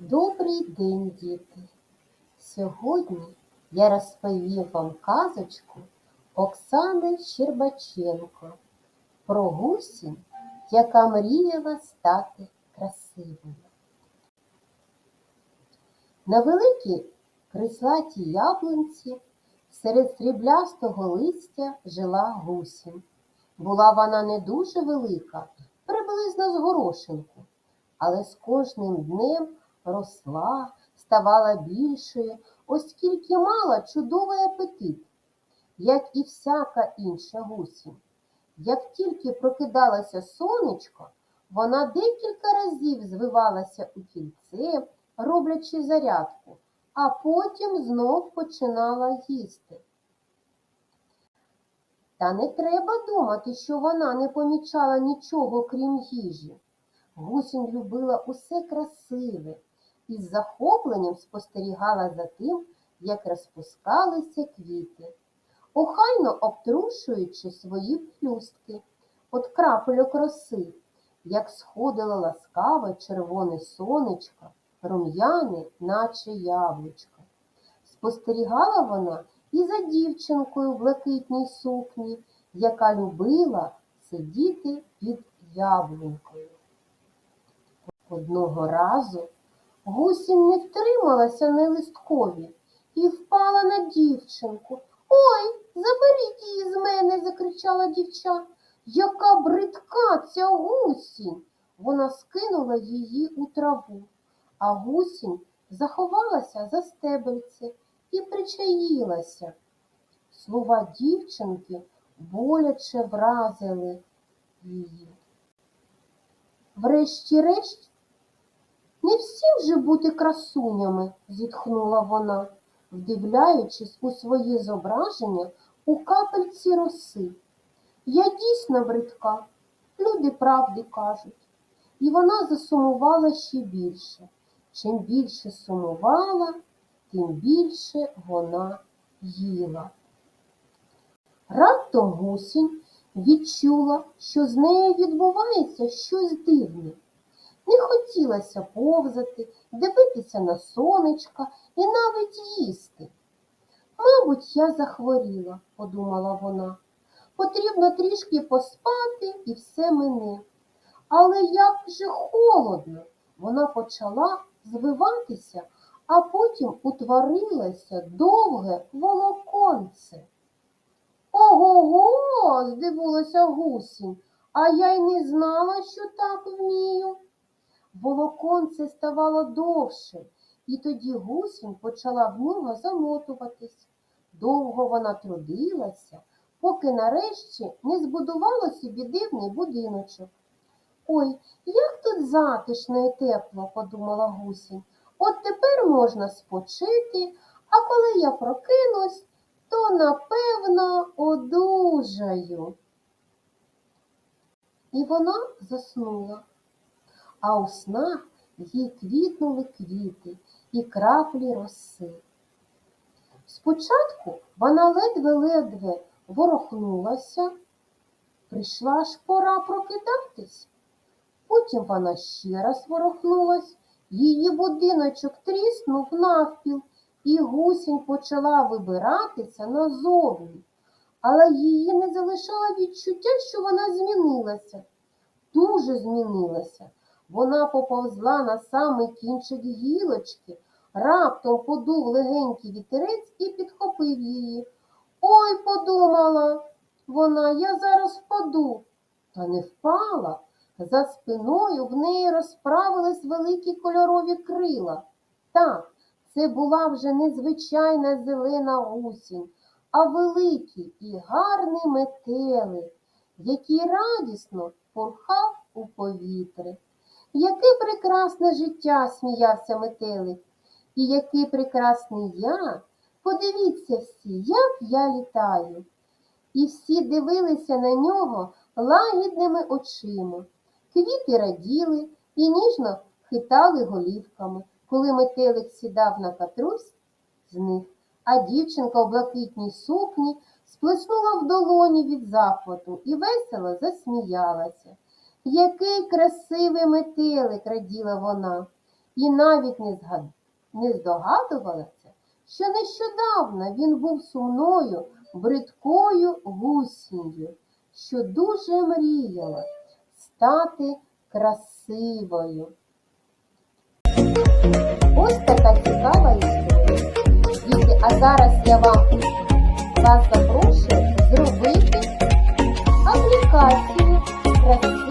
Добрий день, діти! Сьогодні я розповім вам казочку Оксани Щербаченко про гусінь, яка мріяла стати красивою. На великій крислатій яблунці серед сріблястого листя жила гусінь. Була вона не дуже велика, приблизно з горошинку, але з кожним днем росла, ставала більшою, оскільки мала чудовий апетит, як і всяка інша гусінь. Як тільки прокидалося сонечко, вона декілька разів звивалася у кільце, роблячи зарядку, а потім знов починала їсти. Та не треба думати, що вона не помічала нічого, крім їжі. Гусінь любила усе красиве і з захопленням спостерігала за тим, як розпускалися квіти, охайно обтрушуючи свої плюстки от крапельок роси, як сходило ласкаве червоне сонечко, рум'яне, наче яблучко. Спостерігала вона і за дівчинкою в блакитній сукні, яка любила сидіти під яблунькою. Одного разу гусінь не втрималася на листкові і впала на дівчинку. Ой, заберіть її з мене, закричала дівча. Яка бридка ця гусінь. Вона скинула її у траву, а гусінь заховалася за стебельце і причаїлася. Слова дівчинки боляче вразили її. Врешті-решт, не всім же бути красунями, зітхнула вона, вдивляючись у своє зображення у капельці роси. Я дійсно бридка, люди правди кажуть. І вона засумувала ще більше. Чим більше сумувала, тим більше вона їла. Раптом гусінь відчула, що з нею відбувається щось дивне. Не хотілося повзати, дивитися на сонечка і навіть їсти. Мабуть, я захворіла, подумала вона. Потрібно трішки поспати і все мине. Але як же холодно! Вона почала звиватися, а потім утворилося довге волоконце. Ого-го, здивилася гусінь, а я й не знала, що так вмію. Волоконце ставало довше, і тоді гусінь почала в нього замотуватись. Довго вона трудилася, поки нарешті не збудувала собі дивний будиночок. Ой, як тут затишно і тепло, подумала гусінь. От тепер можна спочити, а коли я прокинусь, то напевно одужаю. І вона заснула, а у снах їй квітнули квіти і краплі роси. Спочатку вона ледве-ледве ворохнулася, прийшла ж пора прокидатись. Потім вона ще раз ворохнулась, її будиночок тріснув навпіл, і гусінь почала вибиратися назовні. Але її не залишало відчуття, що вона змінилася. Дуже змінилася. Вона поповзла на самий кінчик гілочки, раптом подув легенький вітерець і підхопив її. Ой, подумала вона, я зараз впаду. Та не впала. За спиною в неї розправились великі кольорові крила. Так, це була вже незвичайна зелена гусінь, а великий і гарний метелик, який радісно порхав у повітрі. Яке прекрасне життя, сміявся метелик, і який прекрасний я. Подивіться всі, як я літаю. І всі дивилися на нього лагідними очима. Квіти раділи і ніжно хитали голівками, коли метелик сідав на катрусь з них, а дівчинка у блакитній сукні сплеснула в долоні від захвату і весело засміялася. Який красивий метелик, раділа вона. і навіть не, згад... не здогадувалася, що нещодавно він був сумною, бридкою гусінню, що дуже мріяла стати красивою. Ось така цікава історія. Діти, а зараз я вам вас запрошую зробити аплікацію красиві